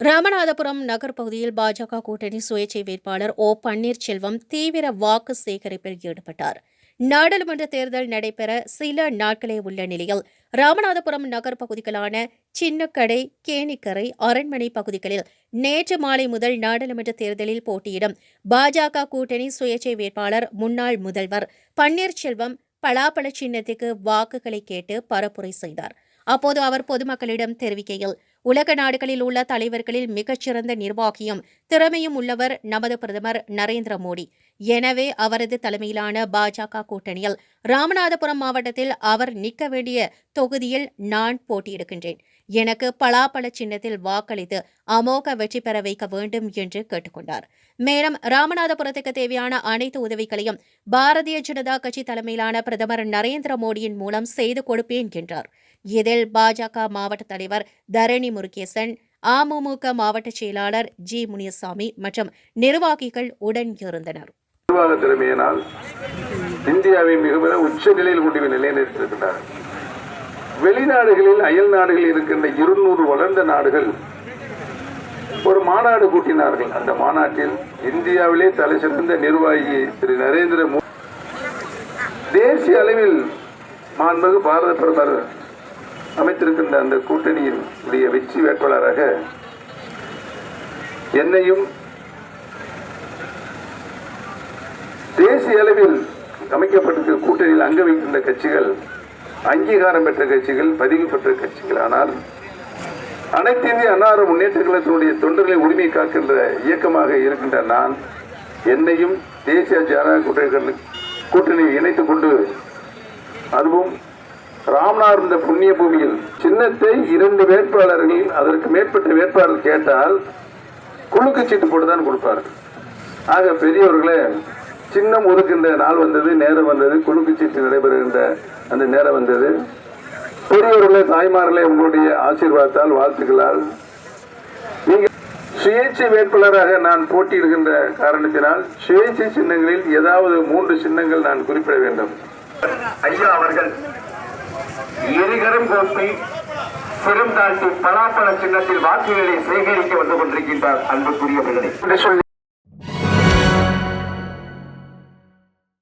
ராமநாதபுரம் நகர் பகுதியில் பாஜக கூட்டணி சுயேட்சை வேட்பாளர் ஓ பன்னீர்செல்வம் தீவிர வாக்கு சேகரிப்பில் ஈடுபட்டார். நாடாளுமன்ற தேர்தல் நடைபெற சில நாட்களே உள்ள நிலையில் ராமநாதபுரம் நகர் பகுதிகளான சின்னக்கடை கேணிக்கரை அரண்மனை பகுதிகளில் நேற்று மாலை முதல் நாடாளுமன்ற தேர்தலில் போட்டியிடும் பாஜக கூட்டணி சுயேட்சை வேட்பாளர் முன்னாள் முதல்வர் பன்னீர்செல்வம் பலாப்பழ சின்னத்துக்கு வாக்குகளை கேட்டு பரப்புரை செய்தார். அப்போது அவர் பொதுமக்களிடம் தெரிவிக்கையில் உலக நாடுகளில் உள்ள தலைவர்களில் மிகச்சிறந்த நிர்வாகியும் திறமையும் உள்ளவர் நமது பிரதமர் நரேந்திர மோடி. எனவே அவரது தலைமையிலான பாஜக கூட்டணியில் ராமநாதபுரம் மாவட்டத்தில் அவர் நிற்க வேண்டிய தொகுதியில் நான் போட்டியிடுகின்றேன். எனக்கு பலாப்பழ சின்னத்தில் வாக்களித்து அமோக வெற்றி பெற வைக்க வேண்டும் என்று கேட்டுக்கொண்டார். மேலும் ராமநாதபுரத்துக்கு தேவையான அனைத்து உதவிகளையும் பாரதிய ஜனதா கட்சி தலைமையிலான பிரதமர் நரேந்திர மோடியின் மூலம் செய்து கொடுப்பேன் என்றார். இதில் பாஜக மாவட்ட தலைவர் தரணி முருகேசன் அமமுக மாவட்ட செயலாளர் ஜி முனியசாமி மற்றும் நிர்வாகிகள் உடன் இருந்தனர். நிர்வாக திறமையினால் இந்தியாவை மிகவும் உச்ச நிலையில் கொண்டு நிலைநிறுத்திருக்கிறார் வெளிநாடுகளில் அயல் நாடுகளில் இருக்கின்ற இருநூறு வளர்ந்த நாடுகள் ஒரு மாநாடு கூட்டினார்கள். அந்த மாநாட்டில் இந்தியாவிலே தலை சிறந்த நிர்வாகி திரு நரேந்திர மோடி தேசிய அளவில் மாண்புமிகு பாரத பிரதமர் அமைத்திருக்கின்ற அந்த கூட்டணியின் உடைய வெற்றி வேட்பாளராக என்னையும் தேசிய அளவில் அமைக்கப்பட்டிருக்கிற கூட்டணியில் அங்க வைக்கின்ற கட்சிகள் அங்கீகாரம் பெற்ற கட்சிகள் பதிவு பெற்ற கட்சிகள். ஆனால் அனைத்து இந்திய அன்னார முன்னேற்ற கழகத்தினுடைய தொண்டர்களை உரிமை காக்கின்ற இயக்கமாக இருக்கின்ற நான் என்னையும் தேசிய ஜனநாயக கூட்டணி கூட்டணியில் இணைத்துக் கொண்டு அதுவும் ராம்நாத் இந்த புண்ணிய பூமியில். சின்னத்தை இரண்டு வேட்பாளர்கள் அதற்கு மேற்பட்ட வேட்பாளர் கேட்டால் குலுக்கு சீட்டு போட்டு தான் கொடுப்பார்கள் ஆக பெரியவர்களே சின்னம் ஒதுக்கின்ற நாள் வந்தது நேரம் வந்தது குலுக்கு சீட்டு நடைபெறுகின்ற அந்த நேரம் வந்தது. பெரியவர்களே தாய்மார்களே உங்களுடைய ஆசீர்வாதத்தால் வாழ்த்துக்களால். நீங்கள் சுயேட்சை வேட்பாளராக நான் போட்டியிடுகின்ற காரணத்தினால் சுயேட்சை சின்னங்களில் ஏதாவது மூன்று சின்னங்கள் நான் குறிப்பிட வேண்டும். ஐயா அவர்கள் இருகரம் கோப்பை சிரம் தாழ்த்தி பலாப்பழ சின்னத்தில் வாக்குகளை சேகரிக்க வந்து கொண்டிருக்கின்றார் அன்புக்குரிய பிள்ளை சொல்லி